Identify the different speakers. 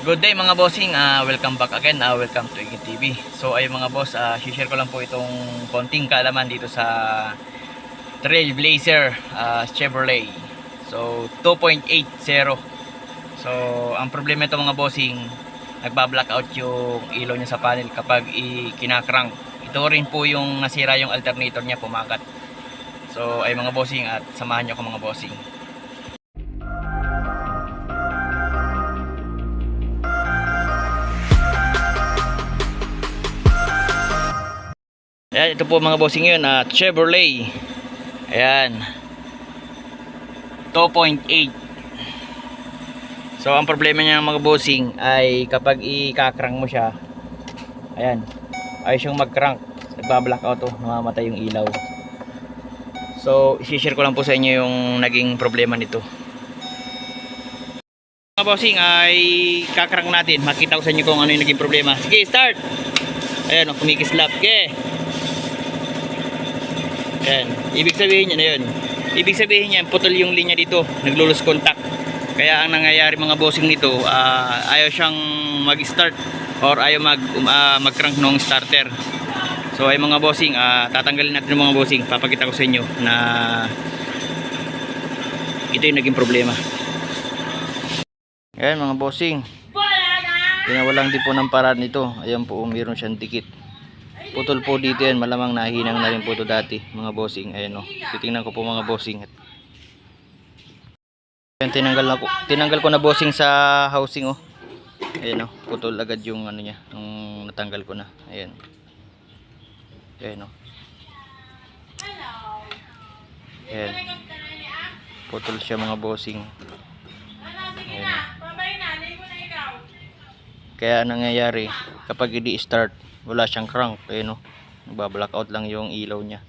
Speaker 1: Good day mga bossing, Ah, welcome back again, Ah, welcome to Igit TV So ay mga boss, uh, share ko lang po itong konting kaalaman dito sa Trailblazer ah, Chevrolet. So 2.80 So ang problema ito mga bossing Nagba-blackout yung ilaw niya sa panel kapag i-kinakrank. Ito rin po yung nasira yung alternator niya pumakat So ay mga bossing at samahan niyo ako mga bossing Ayan, ito po mga bossing yun, ah, Chevrolet. Ayan. 2.8. So, ang problema niya mga bossing ay kapag i-crank mo siya, ayan, ay siyang mag-crank. Nagba-blackout to, namamatay yung ilaw. So, i-share ko lang po sa inyo yung naging problema nito. Mga bossing ay kakrang natin. Makita ko sa inyo kung ano yung naging problema. Sige, start! Ayan, oh, kumikislap. Okay. Yan. Ibig sabihin niya na yun. Ibig sabihin niya, putol yung linya dito. Naglulus contact. Kaya ang nangyayari mga bossing nito, ah, ayaw siyang mag-start or ayaw mag, um, ah, mag-crank ng starter. So ay mga bossing, ah, tatanggalin natin yung mga bossing. Papakita ko sa inyo na ito yung naging problema. Ayan mga bossing. Pinawalang din po ng paraan nito. Ayan po, meron siyang dikit. Putol po dito yan. Malamang nahinang na rin po ito dati. Mga bossing. Ayan o. Titingnan ko po mga bossing. Ayan, tinanggal, na ko, tinanggal ko na bossing sa housing o. Ayan o. Putol agad yung ano niya. Nung natanggal ko na. Ayan. Ayan o. Ayan. Putol siya mga bossing. Ayan. Kaya ang nangyayari, kapag i-start, wala siyang crank. Ayun o. Nagbablackout lang yung ilaw niya.